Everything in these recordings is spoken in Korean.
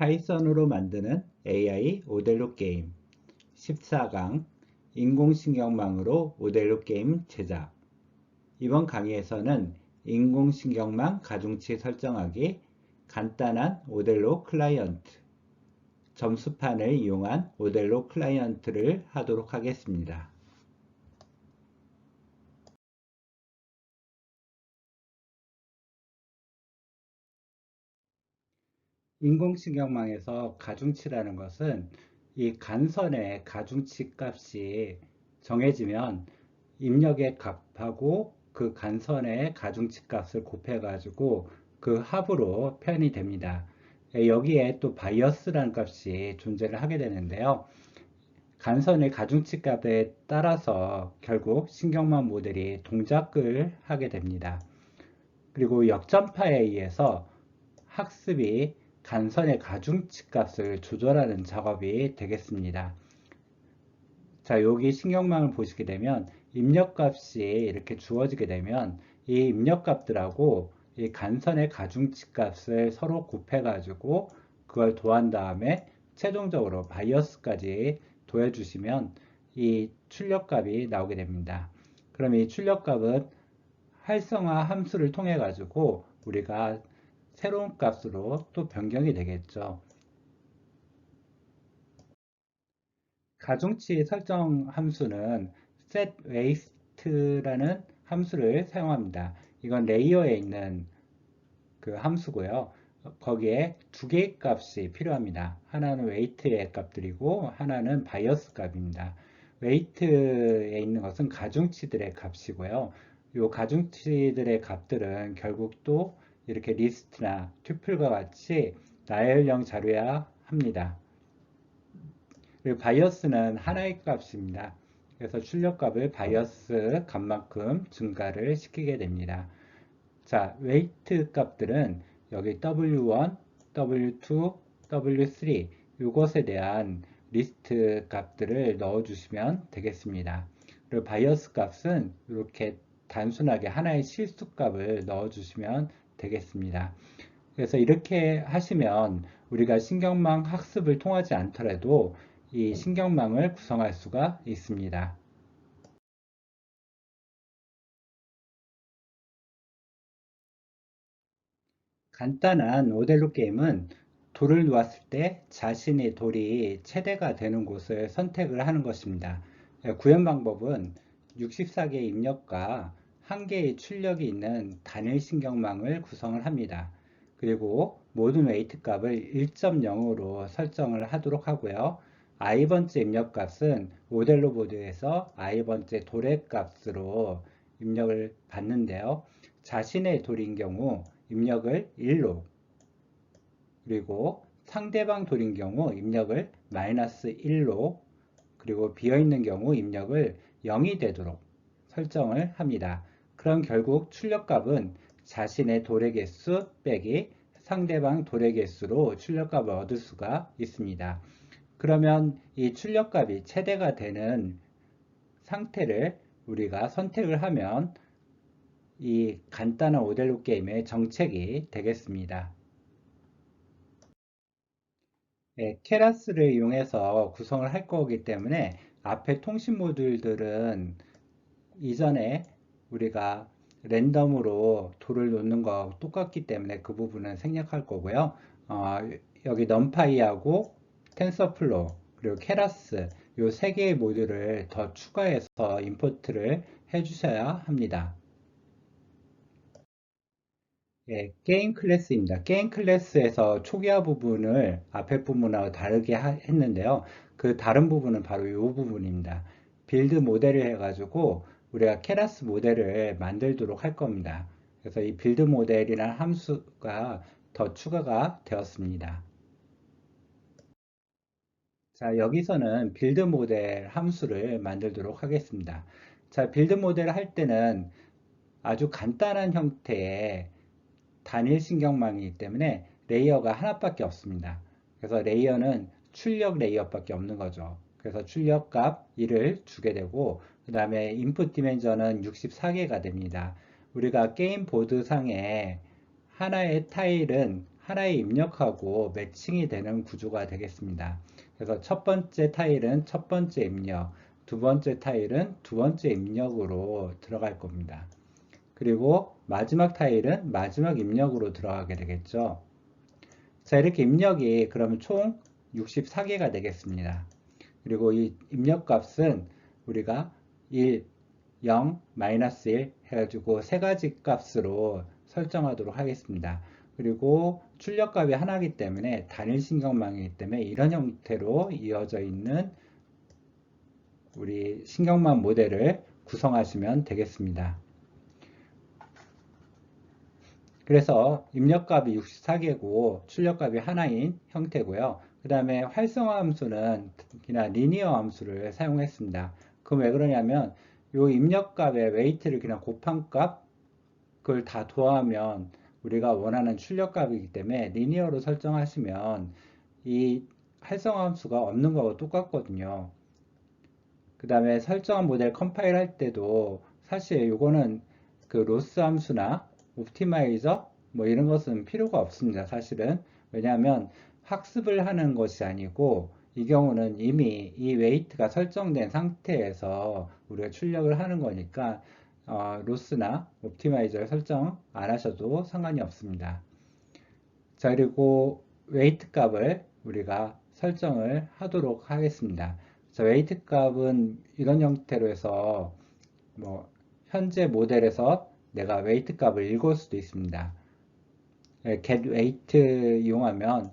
파이썬으로 만드는 AI 오델로 게임 14강 인공신경망으로 오델로 게임 제작 이번 강의에서는 인공신경망 가중치 설정하기 간단한 오델로 클라이언트 점수판을 이용한 오델로 클라이언트를 하도록 하겠습니다. 인공신경망에서 가중치라는 것은 이 간선의 가중치 값이 정해지면 입력의 값하고 그 간선의 가중치 값을 곱해 가지고 그 합으로 표현이 됩니다. 여기에 또 바이어스라는 값이 존재를 하게 되는데요. 간선의 가중치 값에 따라서 결국 신경망 모델이 동작을 하게 됩니다. 그리고 역전파에 의해서 학습이 간선의 가중치 값을 조절하는 작업이 되겠습니다. 자, 여기 신경망을 보시게 되면 입력값이 이렇게 주어지게 되면 이 입력값들하고 이 간선의 가중치 값을 서로 곱해 가지고 그걸 도한 다음에 최종적으로 바이어스까지 도해 주시면 이 출력값이 나오게 됩니다. 그럼 이 출력값은 활성화 함수를 통해 가지고 우리가 새로운 값으로 또 변경이 되겠죠. 가중치 설정 함수는 setWaste라는 함수를 사용합니다. 이건 레이어에 있는 그 함수고요. 거기에 두 개의 값이 필요합니다. 하나는 웨이트의 값들이고 하나는 바이어스 값입니다. 웨이트에 있는 것은 가중치들의 값이고요. 이 가중치들의 값들은 결국 또 이렇게 리스트나 튜플과 같이 나열형 자료야 합니다. 그리고 바이어스는 하나의 값입니다. 그래서 출력값을 바이어스 값만큼 증가를 시키게 됩니다. 자, 웨이트 값들은 여기 W1, W2, W3 이것에 대한 리스트 값들을 넣어주시면 되겠습니다. 그리고 바이어스 값은 이렇게 단순하게 하나의 실수 값을 넣어주시면 되겠습니다. 그래서 이렇게 하시면 우리가 신경망 학습을 통하지 않더라도 이 신경망을 구성할 수가 있습니다. 간단한 오델로 게임은 돌을 놓았을 때 자신의 돌이 최대가 되는 곳을 선택을 하는 것입니다. 구현 방법은 64개 입력과 한 개의 출력이 있는 단일 신경망을 구성을 합니다. 그리고 모든 웨이트 값을 1.0으로 설정을 하도록 하고요. i번째 입력 값은 모델로 보드에서 i번째 도래 값으로 입력을 받는데요. 자신의 돌인 경우 입력을 1로 그리고 상대방 돌인 경우 입력을 마이너스 1로 그리고 비어있는 경우 입력을 0이 되도록 설정을 합니다. 그럼 결국 출력값은 자신의 도래 개수 빼기 상대방 도래 개수로 출력값을 얻을 수가 있습니다. 그러면 이 출력값이 최대가 되는 상태를 우리가 선택을 하면 이 간단한 오델로 게임의 정책이 되겠습니다. 네, 케라스를 이용해서 구성을 할 거기 때문에 앞에 통신 모듈들은 이전에 우리가 랜덤으로 돌을 놓는 거 똑같기 때문에 그 부분은 생략할 거고요. 어, 여기 넘파이하고 텐서플로 그리고 케라스 이 세 개의 모듈을 더 추가해서 임포트를 해주셔야 합니다. 예, 게임 클래스입니다. 게임 클래스에서 초기화 부분을 앞에 부분하고 다르게 하, 했는데요. 그 다른 부분은 바로 이 부분입니다. 빌드 모델을 해가지고 우리가 케라스 모델을 만들도록 할 겁니다. 그래서 이 빌드 모델이라는 함수가 더 추가가 되었습니다. 자, 여기서는 빌드 모델 함수를 만들도록 하겠습니다. 자, 빌드 모델을 할 때는 아주 간단한 형태의 단일 신경망이기 때문에 레이어가 하나밖에 없습니다. 그래서 레이어는 출력 레이어밖에 없는 거죠. 그래서 출력 값 1을 주게 되고 그 다음에 인풋 디멘전은 64개가 됩니다. 우리가 게임 보드 상에 하나의 타일은 하나의 입력하고 매칭이 되는 구조가 되겠습니다. 그래서 첫 번째 타일은 첫 번째 입력, 두 번째 타일은 두 번째 입력으로 들어갈 겁니다. 그리고 마지막 타일은 마지막 입력으로 들어가게 되겠죠. 자, 이렇게 입력이 그러면 총 64개가 되겠습니다. 그리고 이 입력 값은 우리가 1, 0, 마이너스 1 해가지고 세 가지 값으로 설정하도록 하겠습니다. 그리고 출력값이 하나이기 때문에 단일 신경망이기 때문에 이런 형태로 이어져 있는 우리 신경망 모델을 구성하시면 되겠습니다. 그래서 입력값이 64개고 출력값이 하나인 형태고요. 그 다음에 활성화 함수는 그냥 리니어 함수를 사용했습니다. 그럼 왜 그러냐면 이 입력값의 웨이트를 그냥 곱한 값 그걸 다 더하면 우리가 원하는 출력값이기 때문에 리니어로 설정하시면 이 활성화 함수가 없는 거하고 똑같거든요. 그 다음에 설정한 모델 컴파일 할 때도 사실 이거는 그 로스 함수나 옵티마이저 뭐 이런 것은 필요가 없습니다. 사실은 왜냐하면 학습을 하는 것이 아니고 이 경우는 이미 이 웨이트가 설정된 상태에서 우리가 출력을 하는 거니까 어, 로스나 옵티마이저를 설정 안 하셔도 상관이 없습니다. 자 그리고 웨이트 값을 우리가 설정을 하도록 하겠습니다. 자, 웨이트 값은 이런 형태로 해서 뭐 현재 모델에서 내가 웨이트 값을 읽을 수도 있습니다. 예, get weight 이용하면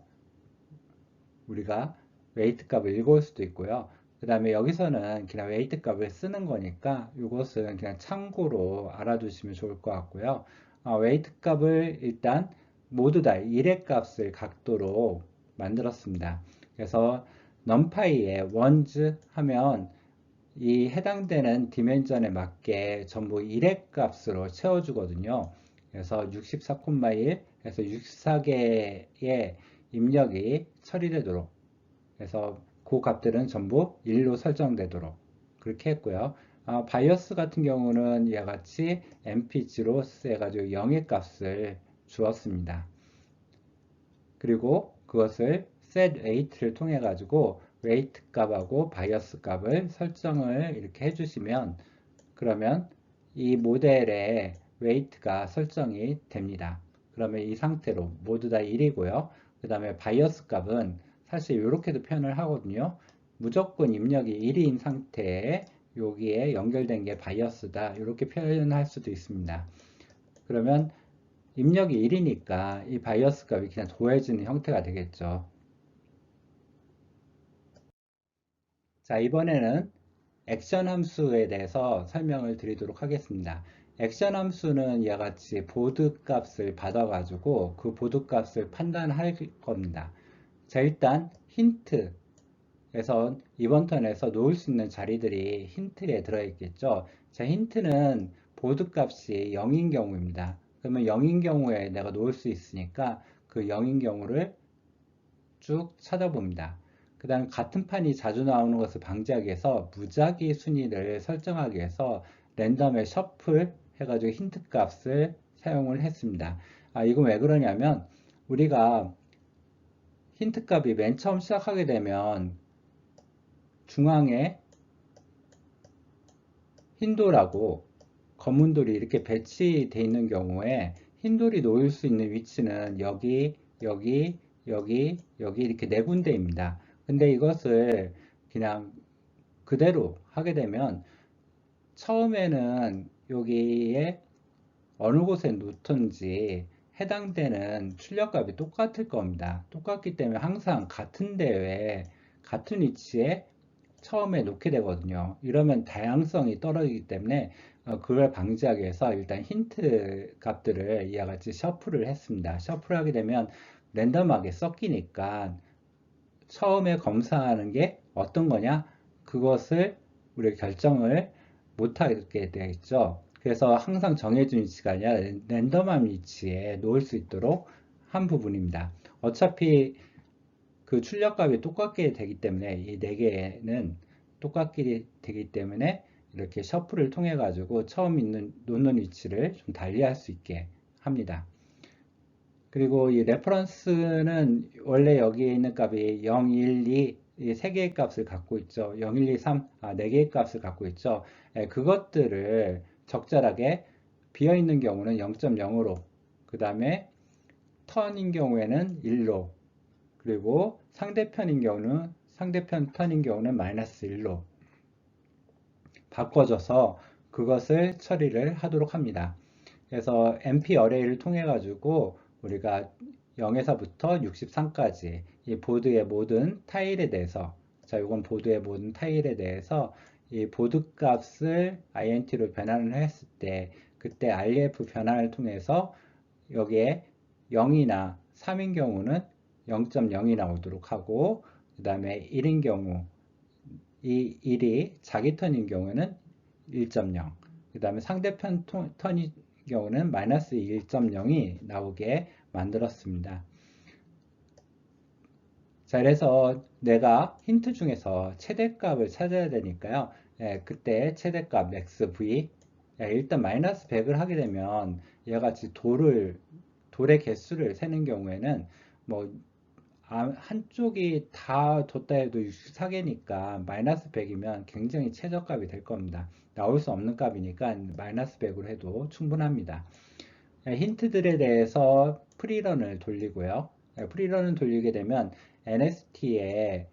우리가 웨이트 값을 읽을 수도 있고요. 그 다음에 여기서는 그냥 웨이트 값을 쓰는 거니까 이것은 그냥 참고로 알아두시면 좋을 것 같고요. 어, 웨이트 값을 일단 모두 다 1의 값을 갖도록 만들었습니다. 그래서 numPy에 ones 하면 이 해당되는 디멘전에 맞게 전부 1의 값으로 채워주거든요. 그래서 64,1 해서 64개의 입력이 처리되도록 그래서 그 값들은 전부 1로 설정되도록 그렇게 했고요. 아, 바이어스 같은 경우는 이와 같이 mpg로 해가지고 0의 값을 주었습니다. 그리고 그것을 set weight를 통해 가지고 weight 값하고 바이어스 값을 설정을 이렇게 해주시면 그러면 이 모델의 weight가 설정이 됩니다. 그러면 이 상태로 모두 다 1이고요. 그 다음에 바이어스 값은 사실 이렇게도 표현을 하거든요. 무조건 입력이 1인 상태에 여기에 연결된 게 바이어스다. 이렇게 표현할 수도 있습니다. 그러면 입력이 1이니까 이 바이어스 값이 그냥 더해지는 형태가 되겠죠. 자, 이번에는 액션 함수에 대해서 설명을 드리도록 하겠습니다. 액션 함수는 이와 같이 보드 값을 받아가지고 그 보드 값을 판단할 겁니다. 자, 일단 힌트에서 이번 턴에서 놓을 수 있는 자리들이 힌트에 들어있겠죠. 자, 힌트는 보드 값이 0인 경우입니다. 그러면 0인 경우에 내가 놓을 수 있으니까 그 0인 경우를 쭉 찾아봅니다. 그 다음 같은 판이 자주 나오는 것을 방지하기 위해서 무작위 순위를 설정하기 위해서 랜덤의 셔플 해가지고 힌트 값을 사용을 했습니다. 아, 이건 왜 그러냐면 우리가 힌트 값이 맨 처음 시작하게 되면 중앙에 흰돌하고 검은 돌이 이렇게 배치되어 있는 경우에 흰돌이 놓일 수 있는 위치는 여기, 여기, 여기, 여기 이렇게 네 군데입니다. 근데 이것을 그냥 그대로 하게 되면 처음에는 여기에 어느 곳에 놓든지 해당되는 출력값이 똑같을 겁니다. 똑같기 때문에 항상 같은 대에 같은 위치에 처음에 놓게 되거든요. 이러면 다양성이 떨어지기 때문에 어, 그걸 방지하기 위해서 일단 힌트 값들을 이와 같이 셔플을 했습니다. 셔플 하게 되면 랜덤하게 섞이니까 처음에 검사하는 게 어떤 거냐? 그것을 우리가 결정을 못하게 되겠죠. 그래서 항상 정해진 위치가 아니라 랜덤한 위치에 놓을 수 있도록 한 부분입니다. 어차피 그 출력값이 똑같게 되기 때문에 이 네 개는 똑같게 되기 때문에 이렇게 셔플을 통해 가지고 처음 있는 놓는 위치를 좀 달리할 수 있게 합니다. 그리고 이 레퍼런스는 원래 여기에 있는 값이 0, 1, 2, 이세 개의 값을 갖고 있죠. 0, 1, 2, 3, 아, 네 개의 값을 갖고 있죠. 예, 그것들을 적절하게 비어 있는 경우는 0.0으로, 그 다음에 턴인 경우에는 1로, 그리고 상대편인 경우는 상대편 턴인 경우는 마이너스 1로 바꿔줘서 그것을 처리를 하도록 합니다. 그래서 MP 어레이를 통해 가지고 우리가 0에서부터 63까지 이 보드의 모든 타일에 대해서 자 이건 보드의 모든 타일에 대해서 이 보드 값을 int로 변환을 했을 때 그때 ref 변환을 통해서 여기에 0이나 3인 경우는 0.0이 나오도록 하고 그 다음에 1인 경우 이 1이 자기 턴인 경우는 1.0 그 다음에 상대편 턴인 경우는 마이너스 1.0이 나오게 만들었습니다. 자, 그래서 내가 힌트 중에서 최대값을 찾아야 되니까요. 예, 그때 최대값 max v 예, 일단 마이너스 100을 하게 되면 얘가 같이 돌을 돌의 개수를 세는 경우에는 뭐 아, 한쪽이 다 뒀다 해도 64개니까 마이너스 100이면 굉장히 최저값이 될 겁니다. 나올 수 없는 값이니까 마이너스 100으로 해도 충분합니다. 예, 힌트들에 대해서 프리런을 돌리고요. 예, 프리런을 돌리게 되면 NST에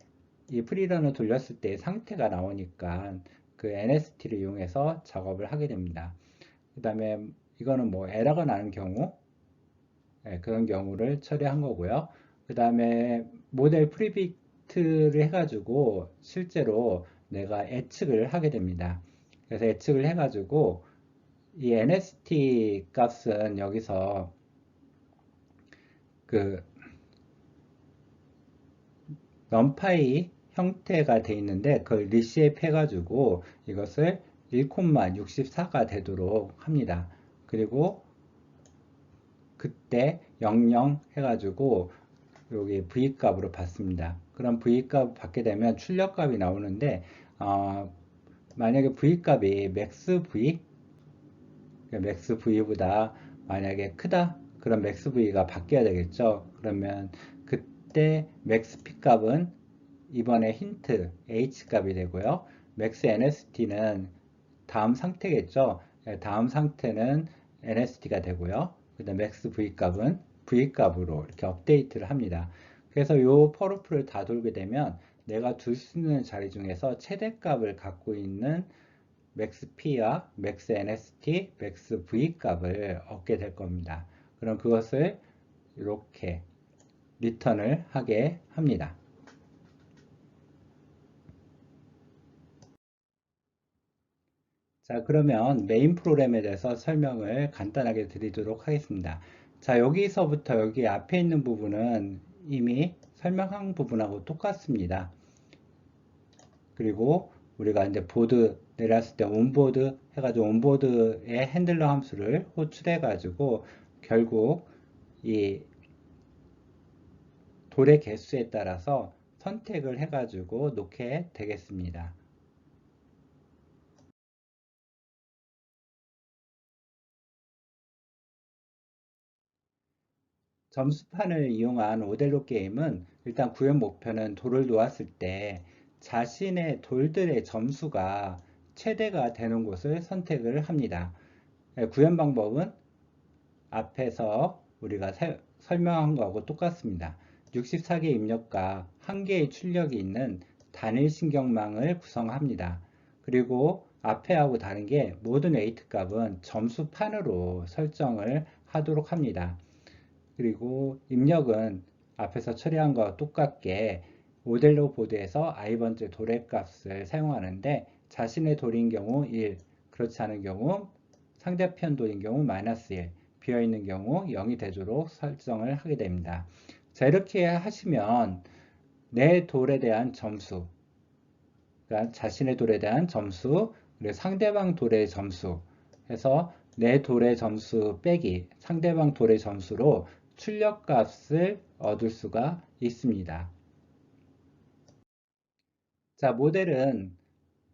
이 프리런을 돌렸을 때 상태가 나오니까 그 NST를 이용해서 작업을 하게 됩니다. 그 다음에 이거는 뭐 에러가 나는 경우 예, 그런 경우를 처리한 거고요. 그 다음에 모델 프리빅트를 해가지고 실제로 내가 예측을 하게 됩니다. 그래서 예측을 해가지고 이 NST 값은 여기서 그 넘파이 형태가 돼 있는데 그걸 리시앱 해가지고 이것을 1,64가 되도록 합니다. 그리고 그때 00 해가지고 여기 V 값으로 받습니다. 그럼 V 값 받게 되면 출력값이 나오는데 어, 만약에 V 값이 max V max V보다 만약에 크다 그럼 max V가 바뀌어야 되겠죠. 그러면 그때 max P 값은 이번에 힌트 H 값이 되고요. max NST는 다음 상태겠죠. 네, 다음 상태는 NST가 되고요. 그 다음 max V 값은 V 값으로 이렇게 업데이트를 합니다. 그래서 이 포르프를 다 돌게 되면 내가 둘 수 있는 자리 중에서 최대값을 갖고 있는 max p와 max nst, max v 값을 얻게 될 겁니다. 그럼 그것을 이렇게 리턴을 하게 합니다. 자, 그러면 메인 프로그램에 대해서 설명을 간단하게 드리도록 하겠습니다. 자, 여기서부터 여기 앞에 있는 부분은 이미 설명한 부분하고 똑같습니다. 그리고 우리가 이제 보드 내렸을 때 온보드 해가지고 온보드의 핸들러 함수를 호출해 가지고 결국 이 돌의 개수에 따라서 선택을 해 가지고 놓게 되겠습니다. 점수판을 이용한 오델로 게임은 일단 구현 목표는 돌을 놓았을 때 자신의 돌들의 점수가 최대가 되는 곳을 선택을 합니다. 예, 구현 방법은 앞에서 우리가 사, 설명한 거하고 똑같습니다. 64개 입력과 1개의 출력이 있는 단일 신경망을 구성합니다. 그리고 앞에하고 다른 게 모든 웨이트 값은 점수판으로 설정을 하도록 합니다. 그리고 입력은 앞에서 처리한 것과 똑같게 모델로 보드에서 i번째 도래 값을 사용하는데 자신의 돌인 경우 1, 그렇지 않은 경우 상대편 돌인 경우 마이너스 1, 비어있는 경우 0이 되도록 설정을 하게 됩니다. 자 이렇게 하시면 내 돌에 대한 점수 그러니까 자신의 돌에 대한 점수 그리고 상대방 돌의 점수 해서 내 돌의 점수 빼기 상대방 돌의 점수로 출력값을 얻을 수가 있습니다. 자, 모델은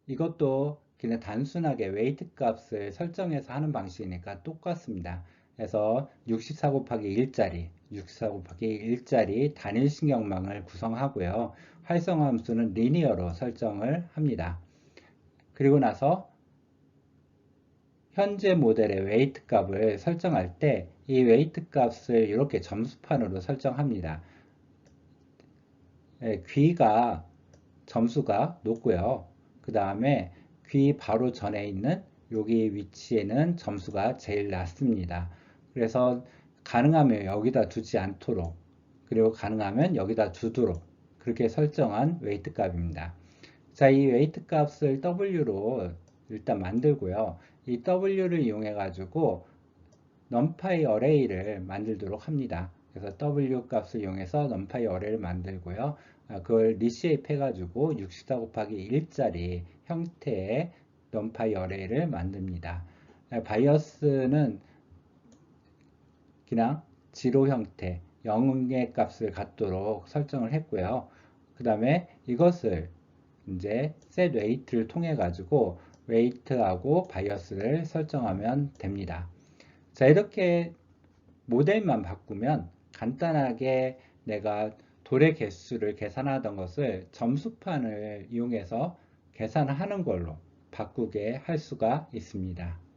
이것도 그냥 단순하게 웨이트 값을 설정해서 하는 방식이니까 똑같습니다. 그래서 64 곱하기 1짜리, 64 곱하기 1짜리 단일 신경망을 구성하고요. 활성화 함수는 리니어로 설정을 합니다. 그리고 나서 현재 모델의 웨이트 값을 설정할 때 이 웨이트 값을 이렇게 점수판으로 설정합니다. 네, 귀가 점수가 높고요. 그 다음에 귀 바로 전에 있는 여기 위치에는 점수가 제일 낮습니다. 그래서 가능하면 여기다 두지 않도록 그리고 가능하면 여기다 두도록 그렇게 설정한 웨이트 값입니다. 자, 이 웨이트 값을 W로 일단 만들고요. 이 W를 이용해 가지고 numpy 어레이를 만들도록 합니다. 그래서 W 값을 이용해서 numpy 어레이를 만들고요. 아, 그걸 리쉐입 해가지고 64 곱하기 1짜리 형태의 numpy 어레이를 만듭니다. 아, 바이어스는 그냥 지로 형태, 0의 값을 갖도록 설정을 했고요. 그 다음에 이것을 이제 set weight를 통해 가지고 weight하고 바이어스를 설정하면 됩니다. 자, 이렇게 모델만 바꾸면 간단하게 내가 돌의 개수를 계산하던 것을 점수판을 이용해서 계산하는 걸로 바꾸게 할 수가 있습니다.